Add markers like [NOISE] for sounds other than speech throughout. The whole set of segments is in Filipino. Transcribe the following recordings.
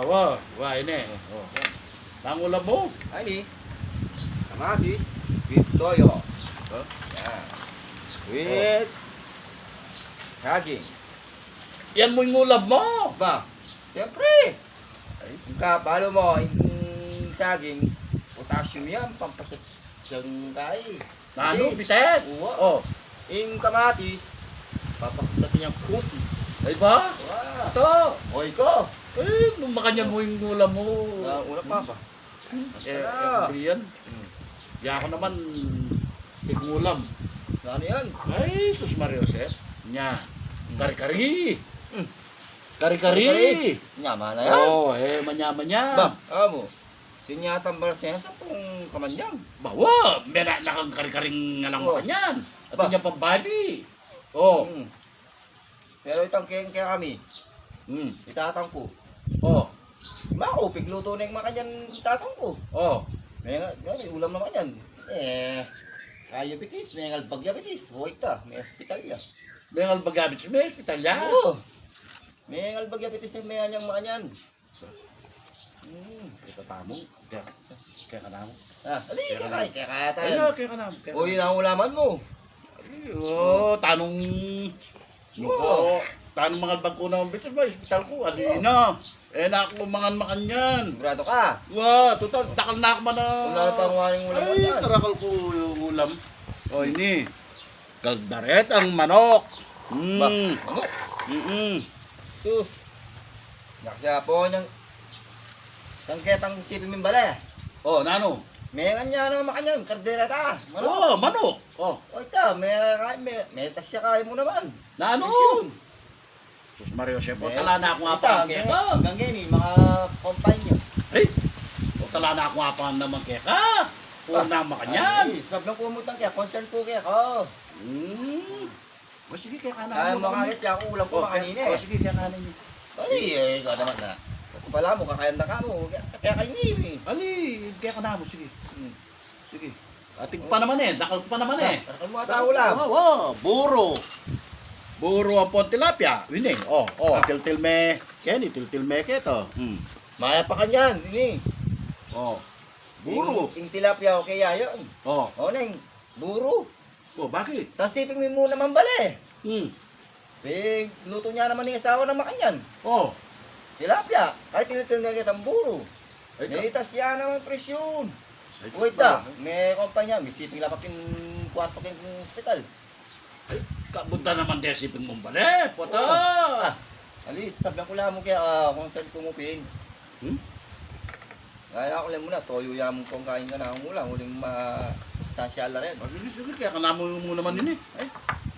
Awa, wa ini. Oh. Tangulam mo. Ay ni. Kamatis. With toyo. Huh? Yan. With saging. Yan mo yung ulam mo. Ba? Siyempre. Yung kapalo mo, yung saging, potassium yan, pampasas siyang kay. Nano, bites. Oo. Oh. Yung kamatis, papakasat niyang cookies. Ay ba? Wow. Ito. Oy ko. Eh, nung makanyan mo yung ulam mo. Na una pa ba? Eh, Ah. eh, yan. Hmm. Ya ako naman, tigmulam. Ano yan? Ay, sus Mario Josep. Nya. Kari-kari. Hmm. Kari-kari. Nyama na yan. Oh, eh, manya-manya. Ba, amo. Tinyatang balasya sa pong kamanyang. Bawa, may na nakang kari-karing nga lang Oh. makanyan. At Ba? yung pambali. Oh. Mm. Pero itang kaya kami, Hmm. itatang ko. Oh. Mako, pigluto na yung makanyan itatang ko. Oh. May, may ulam naman yan. Eh, kaya bitis, may ngalbagya bitis. Huwag ka, may hospital ya. May ngalbagabit sa may hospital yan. Oo. May ngalbagya bitis na may anyang makanyan. Hmm. Kaya ka mo. Kaya, kaya ka na mo. Ah, ali, kaya kaya, kaya kaya tayo. Ay, kaya ka na mo. Kaya O, yun ang ulaman mo. Ay, oh, tanong... Nuko, Oo. Tanong mga albag ko na ang bitis ba? Hospital ko, ano yun na? Eh, naku, mangan makanyan. Sigurado ka. Wah, total, takal na ako man na. Wala na pang waring ulam Ay, yan. karakal ko yung ulam. O, ini. Kaldaret ang manok. Ba, Mm. ano? Mm-mm. Sus. Nakasya po niyang sangketang sipin min bala. Oh, nano? May kanya na makanyan, kardereta. Ano? Oh, manok. Oh, O ito, may, may, may tasya kaya mo naman. nano? Yun. Sus Mario Sepo, May- tala na ako nga pa. hanggang ngayon eh, mga kompanya. Ay, o tala na ako nga pa naman kaya ka. Puro na makanyan. Ay, sab lang pumutang kaya, concern po kaya ko. Mm. O sige, kaya ka na. Kaya mo kakit kaya ako ulam ko Oh, makanina oh, eh. sige, kaya ka na niyo. Ay, eh, ikaw naman na. Kung pala mo, kakayanda ka mo. Kaya, kayo eh. Ali, kaya ka na mo, sige. Hmm. Sige. Ating pa naman eh, dakal pa naman eh. Karakal mo ata ulam. Oo, oh, buro. Buro ang pon tilapia. Wining. Oh, oh, Ah. tiltil me. Kenny, tiltil me keto. Hmm. Maya pa kanyan, ini. Oh. Buro. Yung tilapia o kaya yun. Oh. O neng, buro. Oh, bakit? Tapos siping mo muna mambali. Hmm. Eh, luto niya naman ng asawa ng makanyan. Oh. Tilapia. Ay, tinitin na kitang buro. Ay, May tasya naman presyon. Wait ta, may kumpanya, may siping lapap yung kwarto kayong hospital. Kabunta naman din sipin mong bale. Pota. Ah, alis, sabi ko lang mo kaya uh, kung saan kumupin. Hmm? Kaya ako lang muna, toyo yamong kung kain ka na ako lang, huling ma-sustansya rin. Oh, sige, sige, kaya ka namo mo naman din eh. Ay.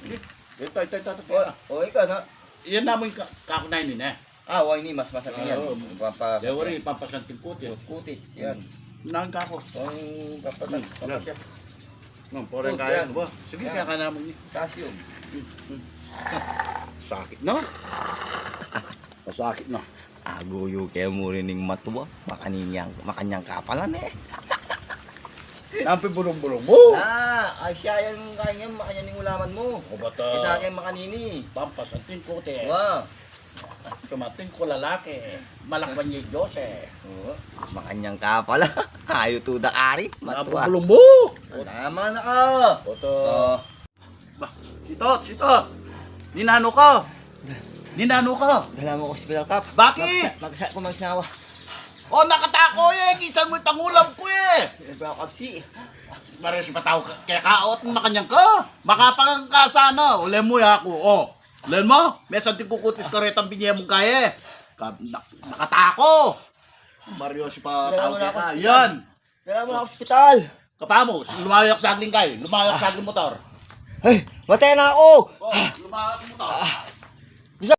Sige. Ito, ito, ito, ito. O, o ikaw na. Yan namo yung ka- kakunain din eh. Ah, why ni, mas masakit yan. Oo. Papa, Kaya wari, pampasanting kuti. kutis, yan. Nang kako. Ang papatas, Hmm, papasyas, Porang Good, kaya yan. ba? Sige, kaya ka namo ni. calcium. Sakit na. [LAUGHS] Masakit na. Agoyo kaya mo rin ng matuwa. Makaninyang, makanyang kapalan eh. [LAUGHS] Nampi bulong-bulong mo. Ah, ay siya yan kanya, makanya ng ulaman mo. O bata. Isa akin makanini. Pampasanting kuti. Wow. Sumating ko lalaki. Malakban niya Diyos eh. Oo. Makanyang kapala. Hayo [LAUGHS] to the ari. Matuwa. Napabulong mo. Tama na ka. Oto. Ba, sito, sito. Ninano ka. Ninano ka. Dala mo ko hospital kap. Bakit? Magsa ko magsawa. Oh, nakatako eh. Kisan mo yung tangulam ko eh. Siyempre ako kapsi. Maris pataw ka. Kaya kaot makanyang ka. Makapang ka sana. Ule mo ya ako. Oh. Len mo. May santing kukutis ka rin ang binye mong kaya. Ka, na, nakatako. Mario si pa Dala tao mo na ako ka. sa- Yan. Dala mo ako hospital. Kapamo, lumayok sa agling kayo. Lumayok sa agling motor. Ay, matay na ako. Oh, lumayok motor.